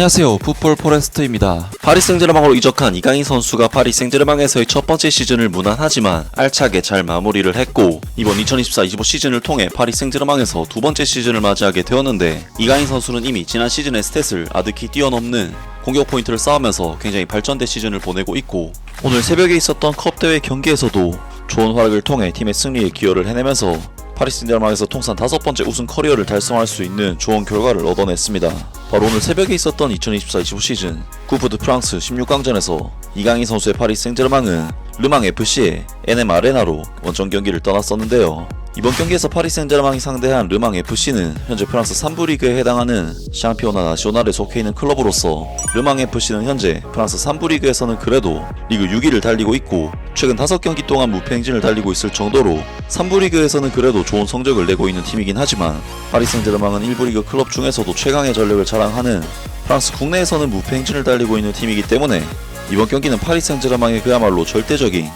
안녕하세요. 풋볼 포레스트입니다. 파리 생제르맹으로 이적한 이강인 선수가 파리 생제르맹에서의 첫 번째 시즌을 무난하지만 알차게 잘 마무리를 했고 이번 2024-25 시즌을 통해 파리 생제르맹에서 두 번째 시즌을 맞이하게 되었는데 이강인 선수는 이미 지난 시즌의 스탯을 아득히 뛰어넘는 공격 포인트를 쌓으면서 굉장히 발전된 시즌을 보내고 있고 오늘 새벽에 있었던 컵 대회 경기에서도 좋은 활약을 통해 팀의 승리에 기여를 해내면서 파리 생제르맹에서 통산 다섯 번째 우승 커리어를 달성할 수 있는 좋은 결과를 얻어냈습니다. 바로 오늘 새벽에 있었던 2024-25 시즌 쿠프드 프랑스 16강전에서 이강인 선수의 파리 생제르맹은 르망 FC의 NM 아레나로 원정 경기를 떠났었는데요. 이번 경기에서 파리 생제르맹이 상대한 르망 FC는 현재 프랑스 3부 리그에 해당하는 샹피오나 나시오날에 속해 있는 클럽으로서 르망 FC는 현재 프랑스 3부 리그에서는 그래도 리그 6위를 달리고 있고 최근 5경기 동안 무패 행진을 달리고 있을 정도로 3부 리그에서는 그래도 좋은 성적을 내고 있는 팀이긴 하지만 파리 생제르맹은 1부 리그 클럽 중에서도 최강의 전력을 자랑하는 프랑스 국내에서는 무패 행진을 달리고 있는 팀이기 때문에 이번 경기는 파리 생제르맹의 그야말로 절대적인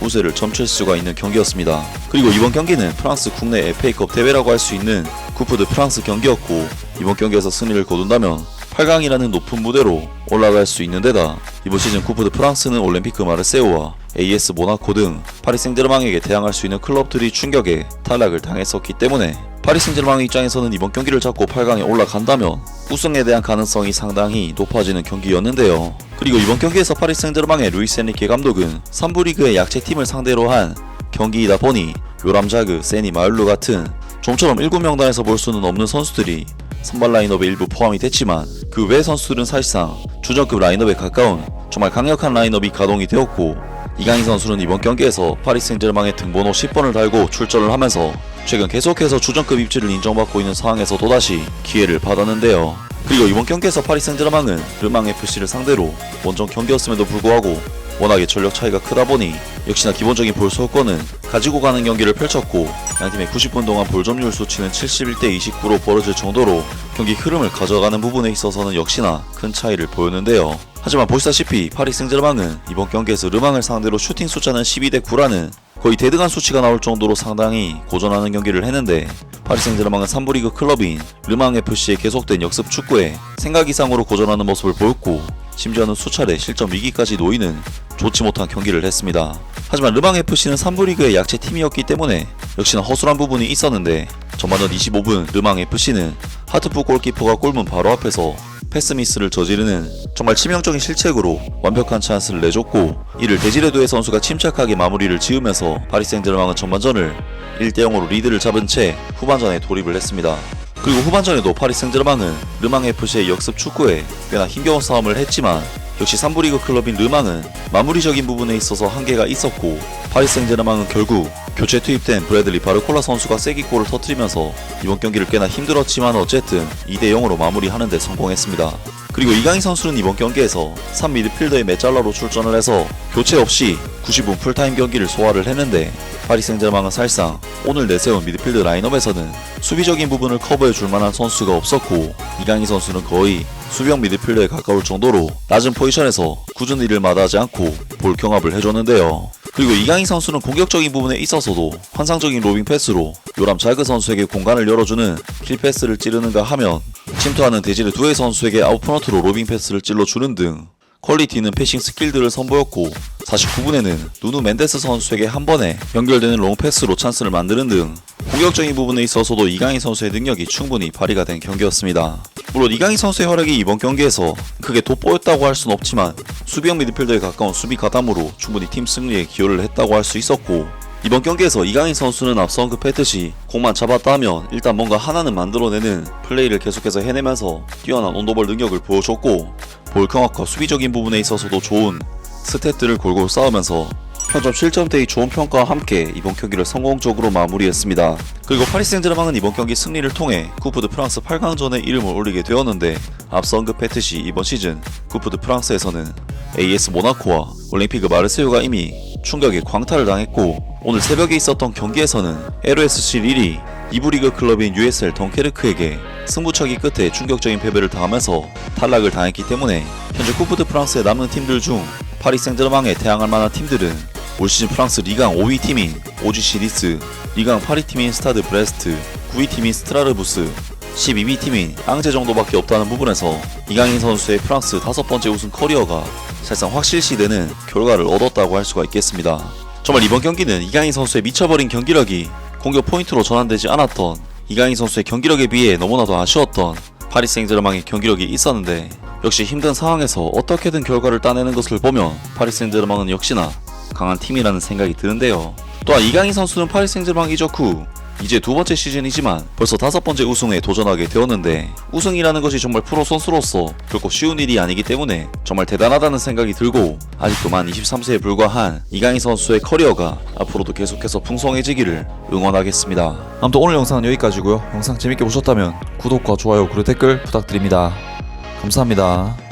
우세를 점칠 수가 있는 경기였습니다. 그리고 이번 경기는 프랑스 국내 FA컵 대회라고 할 수 있는 쿠프드 프랑스 경기였고 이번 경기에서 승리를 거둔다면 8강이라는 높은 무대로 올라갈 수 있는 데다 이번 시즌 쿠프드 프랑스는 올림피크 마르세유와 AS 모나코 등 파리 생제르맹에게 대항할 수 있는 클럽들이 충격에 탈락을 당했었기 때문에 파리 생제르맹 입장에서는 이번 경기를 잡고 8강에 올라간다면 우승에 대한 가능성이 상당히 높아지는 경기였는데요. 그리고 이번 경기에서 파리 생제르맹의 루이스 엔리케 감독은 3부 리그의 약체팀을 상대로 한 경기이다 보니 요람자그, 세니, 마을루 같은 좀처럼 1군 명단에서 볼 수는 없는 선수들이 선발 라인업에 일부 포함이 됐지만 그 외 선수들은 사실상 주전급 라인업에 가까운 정말 강력한 라인업이 가동이 되었고 이강인 선수는 이번 경기에서 파리 생제르맹의 등번호 10번을 달고 출전을 하면서 최근 계속해서 주전급 입지를 인정받고 있는 상황에서 또다시 기회를 받았는데요. 그리고 이번 경기에서 파리 생제르맹은 르망 FC를 상대로 원정 경기였음에도 불구하고 워낙에 전력 차이가 크다 보니 역시나 기본적인 볼 소유권은 가지고 가는 경기를 펼쳤고 양팀의 90분 동안 볼 점유율 수치는 71대 29로 벌어질 정도로 경기 흐름을 가져가는 부분에 있어서는 역시나 큰 차이를 보였는데요. 하지만 보시다시피 파리 생제르맹은 이번 경기에서 르망을 상대로 슈팅 숫자는 12대 9라는 거의 대등한 수치가 나올 정도로 상당히 고전하는 경기를 했는데 파리 생제르맹은 3부 리그 클럽인 르망 FC의 계속된 역습 축구에 생각 이상으로 고전하는 모습을 보였고 심지어는 수차례 실점 위기까지 놓이는 좋지 못한 경기를 했습니다. 하지만 르망 FC는 3부 리그의 약체 팀이었기 때문에 역시나 허술한 부분이 있었는데 전반전 25분 르망 FC는 하트프 골키퍼가 골문 바로 앞에서 패스 미스를 저지르는 정말 치명적인 실책으로 완벽한 찬스를 내줬고 이를 데지레도의 선수가 침착하게 마무리를 지으면서 파리 생제르맹은 전반전을 1대 0으로 리드를 잡은 채 후반전에 돌입을 했습니다. 그리고 후반전에도 파리 생제르맹은 르망 FC의 역습 축구에 꽤나 힘겨운 싸움을 했지만 역시 3부 리그 클럽인 르망은 마무리적인 부분에 있어서 한계가 있었고 파리 생제르맹은 결국 교체 투입된 브래들리 바르콜라 선수가 세기골을 터뜨리면서 이번 경기를 꽤나 힘들었지만 어쨌든 2대 0으로 마무리하는 데 성공했습니다. 그리고 이강인 선수는 이번 경기에서 3 미드필더의 메잘라로 출전을 해서 교체 없이 90분 풀타임 경기를 소화를 했는데 파리 생제르맹은 사실상 오늘 내세운 미드필드 라인업에서는 수비적인 부분을 커버해 줄 만한 선수가 없었고 이강인 선수는 거의 수비형 미드필더에 가까울 정도로 낮은 포지션에서 굳은 일을 마다하지 않고 볼 경합을 해줬는데요. 그리고 이강인 선수는 공격적인 부분에 있어서도 환상적인 로빙 패스로 요람 자그 선수에게 공간을 열어주는 킬 패스를 찌르는가 하면 침투하는 대지르 두에 선수에게 아웃프런트로 로빙 패스를 찔러주는 등 퀄리티 있는 패싱 스킬들을 선보였고 49분에는 누누 멘데스 선수에게 한 번에 연결되는 롱 패스로 찬스를 만드는 등 공격적인 부분에 있어서도 이강인 선수의 능력이 충분히 발휘가 된 경기였습니다. 물론 이강인 선수의 활약이 이번 경기에서 크게 돋보였다고 할 수는 없지만 수비형 미드필더에 가까운 수비 가담으로 충분히 팀 승리에 기여를 했다고 할 수 있었고 이번 경기에서 이강인 선수는 앞서 언급했듯이 공만 잡았다 하면 일단 뭔가 하나는 만들어내는 플레이를 계속해서 해내면서 뛰어난 온도볼 능력을 보여줬고 볼 경합과 수비적인 부분에 있어서도 좋은 스탯들을 골고루 쌓으면서 평점 7점대의 좋은 평가와 함께 이번 경기를 성공적으로 마무리했습니다. 그리고 파리 생제르맹은 이번 경기 승리를 통해 쿠프드 프랑스 8강전에 이름을 올리게 되었는데 앞서 언급했듯이 이번 시즌 쿠프드 프랑스에서는 AS 모나코와 올림피그 마르세유가 이미 충격에 광탈을 당했고 오늘 새벽에 있었던 경기에서는 LOSC 릴이 2부 리그 클럽인 USL 덩케르크에게 승부차기 끝에 충격적인 패배를 당하면서 탈락을 당했기 때문에 현재 쿠프드 프랑스에 남은 팀들 중 파리 생제르맹에 대항할 만한 팀들은 올 시즌 프랑스 리강 5위 팀인 OGC 리스, 리강 8위 팀인 스타드 브레스트, 9위 팀인 스트라르부스, 12위 팀인 앙제 정도밖에 없다는 부분에서 이강인 선수의 프랑스 다섯 번째 우승 커리어가 사실상 확실시되는 결과를 얻었다고 할 수가 있겠습니다. 정말 이번 경기는 이강인 선수의 미쳐버린 경기력이 공격 포인트로 전환되지 않았던 이강인 선수의 경기력에 비해 너무나도 아쉬웠던 파리 생제르맹의 경기력이 있었는데 역시 힘든 상황에서 어떻게든 결과를 따내는 것을 보면 파리 생제르맹은 역시나 강한 팀이라는 생각이 드는데요. 또한 이강인 선수는 파리 생제르맹 이적 후 이제 두 번째 시즌이지만 벌써 다섯 번째 우승에 도전하게 되었는데 우승이라는 것이 정말 프로 선수로서 결코 쉬운 일이 아니기 때문에 정말 대단하다는 생각이 들고 아직도 만 23세에 불과한 이강인 선수의 커리어가 앞으로도 계속해서 풍성해지기를 응원하겠습니다. 아무튼 오늘 영상은 여기까지고요. 영상 재밌게 보셨다면 구독과 좋아요 그리고 댓글 부탁드립니다. 감사합니다.